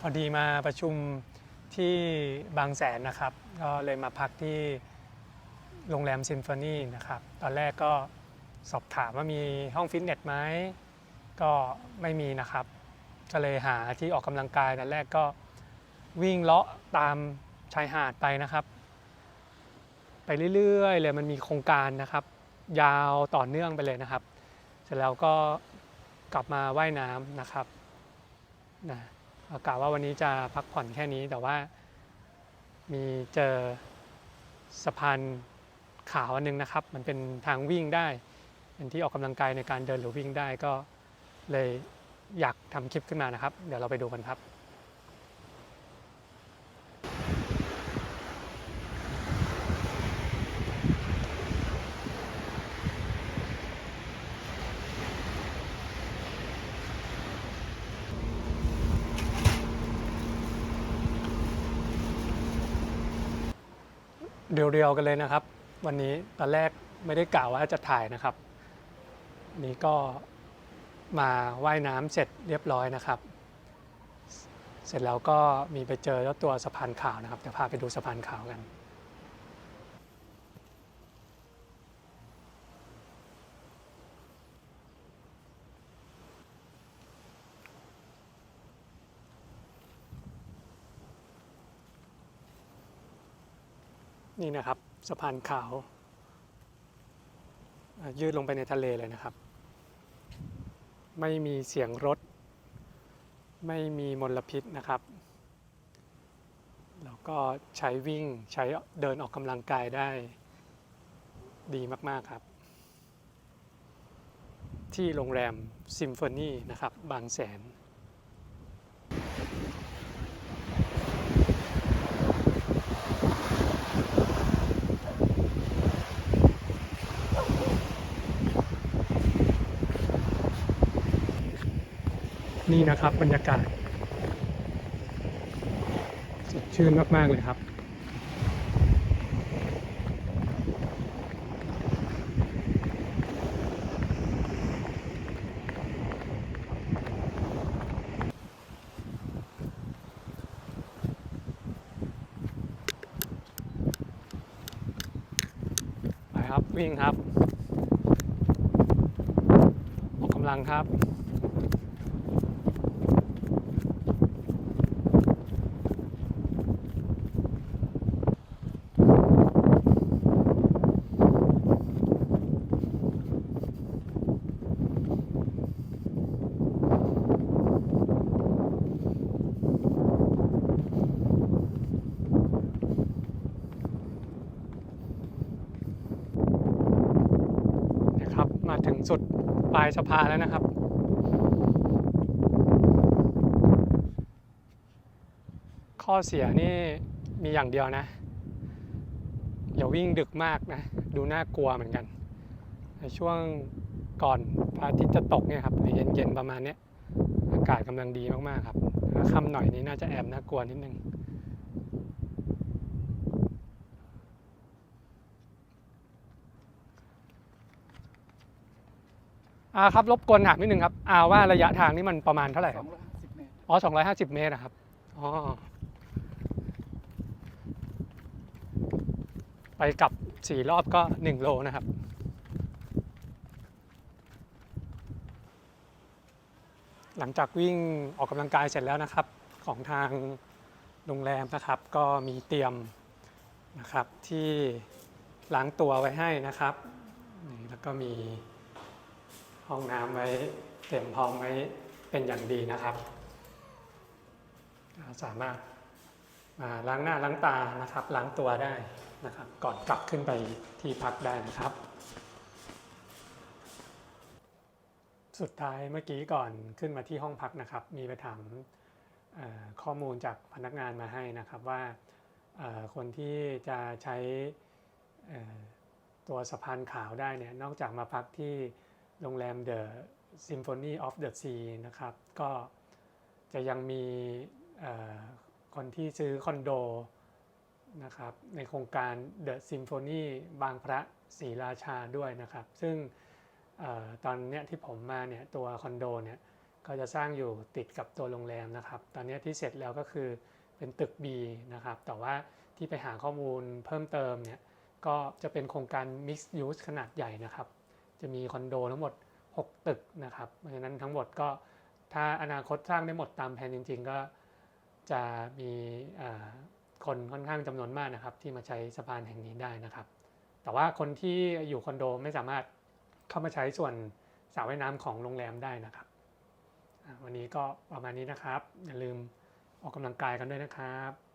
พอดีมาประชุมที่บางแสนนะครับ ก็เลยมาพักที่โรงแรมซินโฟนีนะครับ ตอนแรกก็สอบถามว่ามีห้องฟิตเนสไหมก็ไม่มีนะครับ ก็เลยหาที่ออกกำลังกายตอนแรกก็วิ่งเลาะตามชายหาดไปนะครับ ไปเรื่อยๆเลยมันมีโครงการนะครับ ยาวต่อเนื่องไปเลยนะครับ เสร็จแล้วก็กลับมาว่ายน้ำนะครับนะ กะว่าวันนี้จะพักผ่อนแค่นี้แต่ว่ามีเจอสะพานขาวอันนึงนะครับ มันเป็นทางวิ่งได้ เป็นที่ออกกำลังกายในการเดินหรือวิ่งได้ก็เลยอยากทำคลิปขึ้นมานะครับ เดี๋ยวเราไปดูกันครับ เรียวๆกันเลยนะครับ วันนี้ตอนแรกไม่ได้กล่าวว่าจะถ่ายนะครับ นี่ก็มาว่ายน้ำเสร็จเรียบร้อยนะครับ เสร็จแล้วก็มีไปเจอเจ้าตัวสะพานขาวนะครับเดี๋ยวพาไปดูสะพานขาวกัน นี่นะครับสะพานขาว ยืดลงไปในทะเลเลยนะครับ ไม่มีเสียงรถ ไม่มีมลพิษนะครับแล้วก็ใช้วิ่งใช้เดินออกกำลังกายได้ดีมากๆครับ ที่โรงแรมซิมโฟนีนะครับบางแสน นี่นะครับบรรยากาศสดชื่นมาก ๆ เลยครับครับวิ่งครับ ออกกำลังครับ มาถึงสุดปลายสะพานแล้วนะครับ ข้อเสียนี่มีอย่างเดียวนะ อย่าวิ่งดึกมากนะ ดูน่ากลัวเหมือนกัน ในช่วงก่อนพระอาทิตย์จะตกเนี่ยครับเย็นๆประมาณเนี้ยอากาศกำลังดีมากๆครับถ้าค่ำหน่อยนี้น่าจะแอบน่ากลัวนิดนึง อ่าครับรบกวนถามนิดนึงครับอาว่าระยะทางนี่มันประมาณเท่าไหร่สคอรับงร้อยห้าสิบเมตรอ๋อสองร้อยห้าสิบเมตรนะครับอ๋อไปกลับสี่รอบก็หนึ่งโลนะครับ หลังจากวิ่งออกกำลังกายเสร็จแล้วนะครับ ของทางโรงแรมนะครับ ก็มีเตรียมนะครับที่ล้างตัวไว้ให้นะครับนี่แล้วก็มี ห้องน้ำไว้เตรียมพร้อมไว้เป็นอย่างดีนะครับ สามารถมาล้างหน้าล้างตานะครับ ล้างตัวได้นะครับ ก่อนกลับขึ้นไปที่พักได้นะครับ สุดท้ายเมื่อกี้ก่อนขึ้นมาที่ห้องพักนะครับ มีไปถามข้อมูลจากพนักงานมาให้นะครับว่าคนที่จะใช้ตัวสะพานขาวได้เนี่ยนอกจากมาพักที่ โรงแรม The Symphony of the Sea นะครับ ก็จะยังมีคนที่ซื้อคอนโดนะครับในโครงการ The Symphony บางพระศรีราชาด้วยนะครับ ซึ่งออตอนเนี้ยที่ผมมาเนี่ยตัวคอนโดเนี่ยก็จะสร้างอยู่ติดกับตัวโรงแรมนะครับ ตอนนี้ที่เสร็จแล้วก็คือเป็นตึก B นะครับ แต่ว่าที่ไปหาข้อมูลเพิ่มเติมเนี่ยก็จะเป็นโครงการ Mixed Use ขนาดใหญ่นะครับ จะมีคอนโดทั้งหมด 6 ตึกนะครับเพราะฉะนั้นทั้งหมดก็ถ้าอนาคตสร้างได้หมดตามแผนจริง ๆ ก็จะมีคนค่อนข้างจำนวนมากนะครับ ที่มาใช้สะพานแห่งนี้ได้นะครับ แต่ว่าคนที่อยู่คอนโดไม่สามารถเข้ามาใช้ส่วนสระว่ายน้ำของโรงแรมได้นะครับ วันนี้ก็ประมาณนี้นะครับ อย่าลืมออกกำลังกายกันด้วยนะครับ